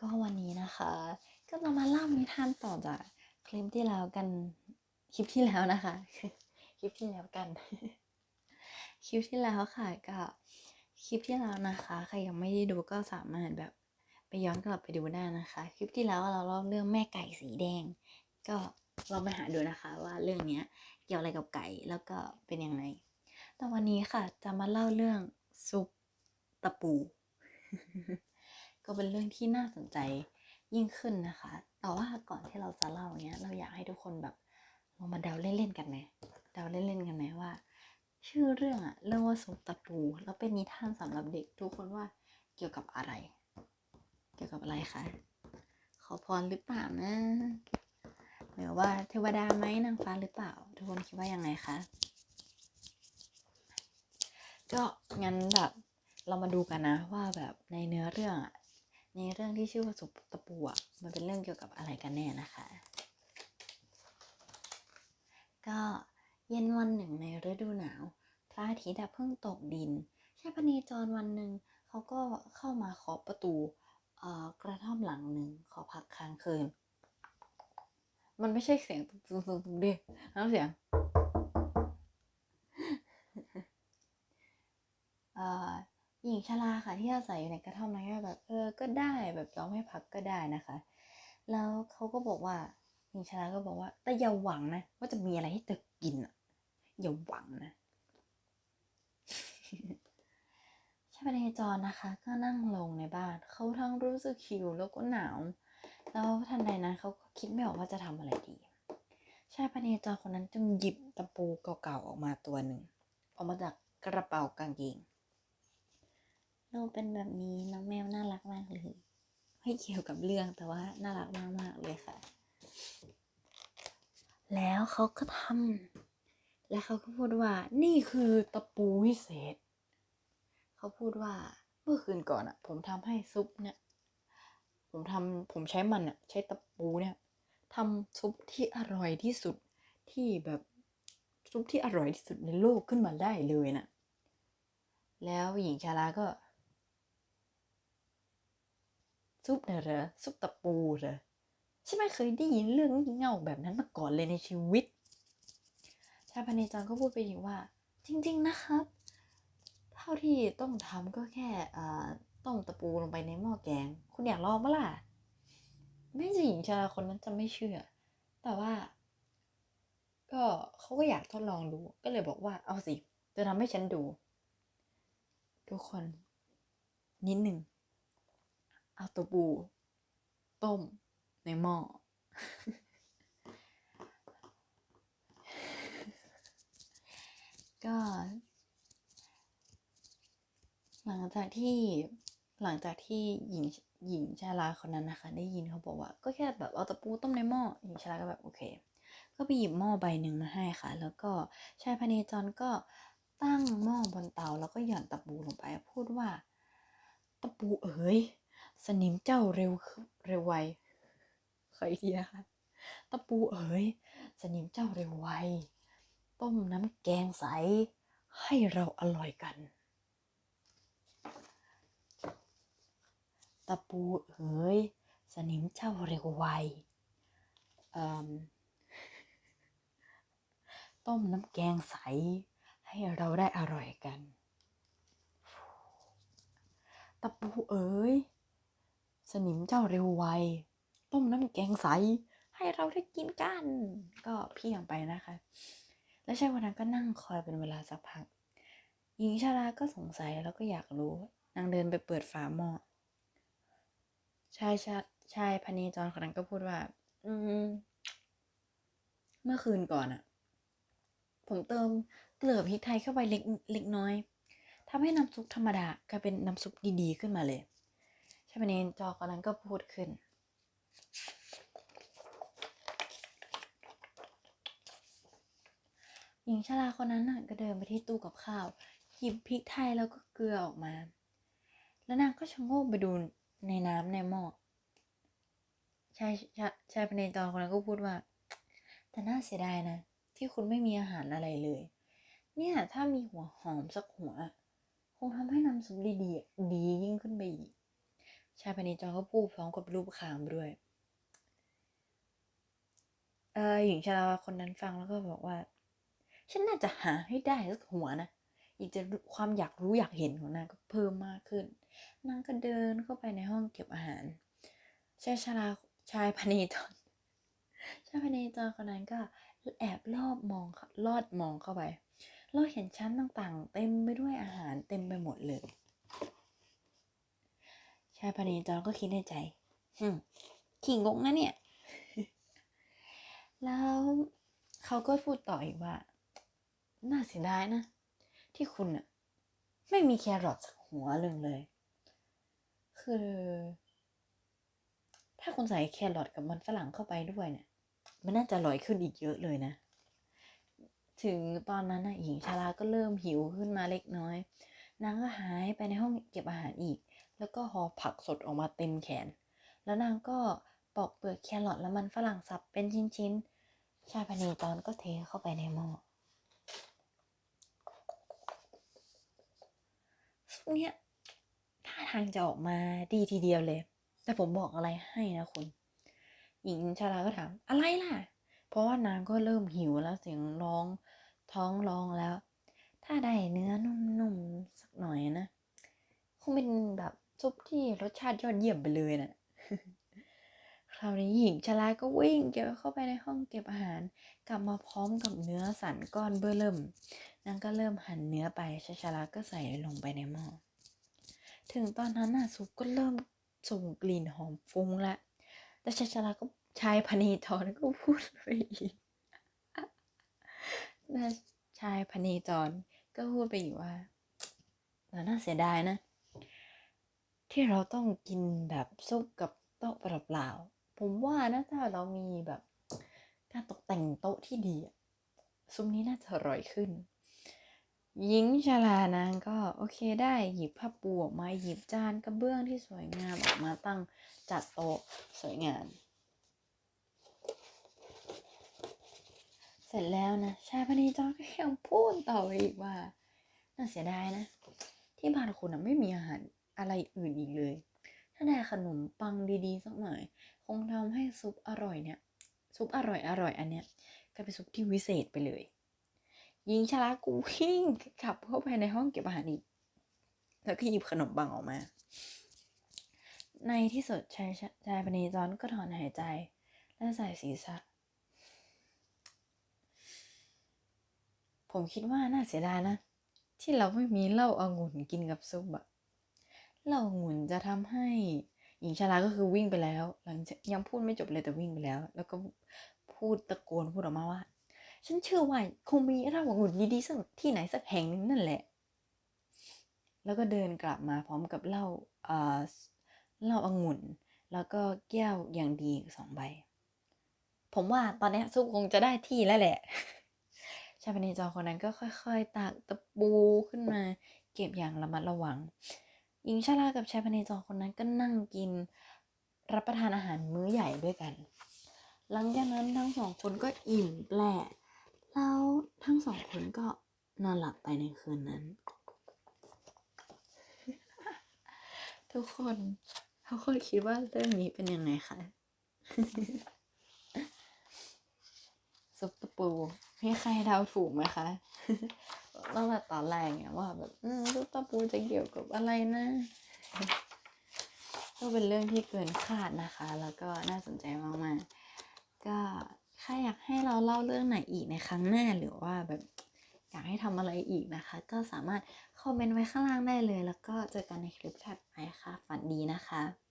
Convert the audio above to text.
ก็วันนี้นะคะ ก็จะมาเล่านิทานต่อจากคลิปที่แล้วกันคลิปที่แล้วนะคะ คลิปที่แล้วกันคลิปที่แล้วค่ะก็คลิปที่แล้วนะคะใครยังไม่ได้ดูก็สามารถแบบไปย้อนกลับไปดูได้นะคะ คลิปที่แล้วเราเล่าเรื่องแม่ไก่สีแดง ก็ลองไปหาดูนะคะ ว่าเรื่องเนี้ยเกี่ยวอะไรกับไก่แล้วก็เป็นยังไงแต่วันนี้ค่ะ จะมาเล่าเรื่องซุปตะปู ก็เป็นเรื่องที่น่าสนใจยิ่งขึ้นนะคะ แต่ว่าก่อนที่เราจะเล่าเนี้ย เราอยากให้ทุกคนแบบลองมาเดาเล่นๆกันไหมเดาเล่นๆกันไหมว่า ชื่อเรื่องอะเรื่องว่าซุปตะปู แล้วเป็นนิทานสำหรับเด็กทุกคนว่าเกี่ยวกับอะไร เกี่ยวกับอะไรคะขอพรหรือเปล่านะหรือว่าเทวดาไหมนางฟ้าหรือเปล่า ทุกคนคิดว่ายังไงคะก็งั้นแบบเรามาดูกันนะว่าแบบในเนื้อเรื่องอะ ในเรื่องที่ชื่อว่าสุปตะปูอะมันเป็นเรื่องเกี่ยวกับอะไรกันแน่นะคะ ก็เย็นวันหนึ่งในฤดูหนาว พระอาทิตย์เพิ่งตกดินชายพเนจรวันหนึ่งเขาก็เข้ามาเคาะประตูกระท่อมหลังหนึ่งขอพักค้างคืน มันไม่ใช่เสียงตุ้งตุ้งตุ้งดิแล้วเสียงเอ่อ หญิงชราค่ะที่อาศัยอยู่ในกระท่อมนั้นก็แบบเออก็ได้แบบยอมให้พักก็ได้นะคะ แล้วเขาก็บอกว่าหญิงชราก็บอกว่า แต่อย่าหวังนะว่าจะมีอะไรให้เธอกินอะอย่าหวังนะชาพเนจรนะคะ ก็นั่งลงในบ้านเขาทั้งรู้สึกหิวแล้วก็หนาวแล้วทันใดนั้นเขาก็คิดไม่ออกว่าจะทำอะไรดีชายพเนจรคนนั้นจึงหยิบตะปูเก่าๆออกมาตัวหนึ่งออกมาจากกระเป๋ากางเกง รูปเป็นแบบนี้น้องแมวน่ารักมากเลยไม่เกี่ยวกับเรื่องแต่ว่าน่ารักมากมากเลยค่ะ แล้วเขาก็ทำและเขาก็พูดว่า นี่คือตะปูวิเศษ เขาพูดว่าเมื่อคืนก่อนอะผมทำให้ซุปเนี่ย ผมทำผมใช้มันอะใช้ตะปูเนี่ยทำซุปที่อร่อยที่สุดที่แบบซุปที่อร่อยที่สุดในโลกขึ้นมาได้เลยน่ะแล้วหญิงชาลาก็ ซุปเนี่ยเหรอซุปตะปูเหรอฉันไม่เคยได้ยินเรื่องงี่เง่าแบบนั้นมาก่อนเลยในชีวิต ชายพเนจรก็พูดไปอีกว่า จริง ๆ นะครับ เท่าที่ต้องทำก็แค่อ่าต้มตะปูลงไปในหม้อแกง คุณอยากลองปะล่ะแม่จะหญิงชาคนนั้นจะไม่เชื่อ แต่ว่า ก็เขาก็อยากทดลองดู ก็เลยบอกว่าเอาสิจะทำให้ฉันดู ทุกคน นิดหนึ่ง เอาตะปูต้ม ในหม้อ ก็ หลังจากที่หลังจากที่หญิงหญิงชาราคนนั้นนะคะ ได้ยินเขาบอกว่า ก็แค่แบบเอาตะปูต้มในหม้อหญิงชาราก็แบบโอเค ก็ไปหยิบหม้อใบหนึ่งมาให้ค่ะ แล้วก็ชายพเนจรก็ตั้งหม้อบนเตาแล้วก็หย่อนตะปูลงไป พูดว่า ตะปูเอ๋ย สนิมเจ้าเร็วเร็วไวขออีกทีนะคะตะปูเอ๋ยสนิมเจ้าเร็วไวต้มน้ำแกงใส ให้เราอร่อยกัน ตะปูเอ๋ยสนิมเจ้าเร็วไวเอิ่มต้มน้ำแกงใส ให้เราได้อร่อยกัน ตะปูเอ๋ย สนิมเจ้าเร็วไว ต้มน้ำแกงใส ให้เราได้กินกัน ก็เพียงไปนะคะ และชายคนนั้นก็นั่งคอยเป็นเวลาสักพัก หญิงชาราก็สงสัยแล้วก็อยากรู้ นางเดินไปเปิดฝาหม้อ ชายชาชายพเนจรคนนั้นก็พูดว่า อืม เมื่อคืนก่อนอะผมเติมเกลือพริกไทยเข้าไปเล็กเล็กน้อยทำให้น้ำซุปธรรมดากลายเป็นน้ำซุปดีๆขึ้นมาเลย ชายพเนจรคนนั้นก็พูดขึ้น หญิงชราคนนั้นน่ะก็เดินไปที่ตู้กับข้าว หยิบพริกไทยแล้วก็เกลือออกมา แล้วนางก็ชะโงกไปดูในน้ำในหม้อชายชายชายพเนจรคนนั้นก็พูดว่า แต่น่าเสียดายนะ ที่คุณไม่มีอาหารอะไรเลย เนี่ย ถ้ามีหัวหอมสักหัว คงทำให้น้ำซุปดีๆดียิ่งขึ้นไปอีก ชายพเนจรก็พูดพร้อมกับรูปคางด้วยเออหญิงชราคนนั้นฟังแล้วก็บอกว่า ฉันน่าจะหาให้ได้สักหัวนะอีกจะความอยากรู้อยากเห็นของนางก็เพิ่มมากขึ้น นางก็เดินเข้าไปในห้องเก็บอาหาร ชายชราชายพเนจรชายพเนจรคนนั้นก็แอบลอบมองลอดมองเข้าไปเราเห็นชั้นต่างๆ เต็มไปด้วยอาหารเต็มไปหมดเลย ชายพเนจรก็คิดในใจขิงงกนะเนี่ย แล้วเขาก็พูดต่ออีกว่า น่าเสียดายนะ ที่คุณน่ะไม่มีแครอทสักหัวหนึ่งเลย คือ ถ้าคุณใส่แครอทกับมันฝรั่งเข้าไปด้วยเนี่ย มันน่าจะอร่อยขึ้นอีกเยอะเลยนะ ถึงตอนนั้นนะหญิงชาราก็เริ่มหิวขึ้นมาเล็กน้อย นางก็หายไปในห้องเก็บอาหารอีก แล้วก็ห่อผักสดออกมาเต็มแขน แล้วนางก็ปอกเปลือกแครอทและมันฝรั่งสับเป็นชิ้นๆ ชายพเนีจรก็เทเข้าไปในหม้อซุปเนี้ยท่าทางจะออกมาดีทีเดียวเลย แต่ผมบอกอะไรให้นะคุณ หญิงชาราก็ถาม อะไรล่ะ เพราะว่านางก็เริ่มหิวแล้วเสียงร้องท้องร้องแล้ว ถ้าได้เนื้อนุ่มๆสักหน่อยนะ คงเป็นแบบ ซุปที่รสชาติยอดเยี่ยมไปเลยนะคราวนี้หญิงชราก็วิ่งเก็บเข้าไปในห้องเก็บอาหาร กลับมาพร้อมกับเนื้อสันก้อนเบื้อเริ่มนางก็เริ่มหั่นเนื้อไปชชาราก็ใส่ลงไปในหม้อถึงตอนนั้นน่ะซุปก็เริ่มส่งกลิ่นหอมฟุ้งล้วแต่ชชาราก็ชายพนีจรก็พูดไปอีกนะชายพนีจรก็พูดไปอีกว่าเราน่าเสียดายนะ ที่เราต้องกินแบบซุปกับโต๊ะเปล่าๆผมว่านะถ้าเรามีแบบการตกแต่งโต๊ะที่ดีอะซุปนี้น่าจะอร่อยขึ้น หญิงชรานางก็โอเคได้หยิบผ้าปูออกมาหยิบจานกระเบื้องที่สวยงามออกมาตั้งจัดโต๊ะสวยงามเสร็จแล้วนะชายพนีจรก็ยังพูดต่ออีกว่า น่าเสียดายนะ ที่บ้านคุณนะไม่มีอาหาร อะไรอื่นอีกเลย ถ้าได้ขนมปังดีๆสักหน่อย คงทำให้ซุปอร่อยเนี่ยซุปอร่อยอร่อยอันเนี้ยกลายเป็นซุปที่วิเศษไปเลยยิงชลากูวิ่งกลับเข้าไปในห้องเก็บอาหารอีก แล้วก็หยิบขนมปังออกมา ในที่สุดชายชายพเนีจรก็ถอนหายใจ และใส่ศีรษะผมคิดว่าน่าเสียดายนะ ที่เราไม่มีเหล้าอางุ่นกินกับซุปอะ เหล้าองุ่นจะทำให้ หญิงชราก็คือวิ่งไปแล้ว หลังจากยังพูดไม่จบเลยแต่วิ่งไปแล้ว แล้วก็พูดตะโกนพูดออกมาว่า ฉันเชื่อว่าคงมีเหล้าองุ่นดีๆสักที่ไหนสักแห่งนึงนั่นแหละ แล้วก็เดินกลับมาพร้อมกับเหล้าเหล้าองุ่น แล้วก็แก้วอย่างดีสองใบ ผมว่าตอนนี้ซุปคงจะได้ที่แล้วแหละชายพเนจรคนนั้นก็ค่อย ๆตักตะปูขึ้นมา เก็บอย่างระมัดระวัง หญิงชรากับชายพเนจรคนนั้นก็นั่งกิน รับประทานอาหารมื้อใหญ่ด้วยกัน หลังจากนั้นทั้งสองคนก็อิ่มแปลแล้วทั้งสองคนก็นอนหลับไปในคืนนั้น ทุกคนทุกคนคิดว่าเรื่องนี้เป็นยังไงคะซุปตะปูมีใครเดาถูกไหมคะ ตั้งแต่ตอนแรกเนี่ยว่าแบบอืมซุปตะปูจะเกี่ยวกับอะไรนะ ก็เป็นเรื่องที่เกินคาดนะคะ แล้วก็น่าสนใจมากๆ ก็ถ้าอยากให้เราเล่าเรื่องไหนอีกในครั้งหน้าหรือว่าแบบอยากให้ทำอะไรอีกนะคะ ก็สามารถคอมเมนต์ไว้ข้างล่างได้เลย แล้วก็เจอกันในคลิปถัดไปค่ะ ฝันดีนะคะ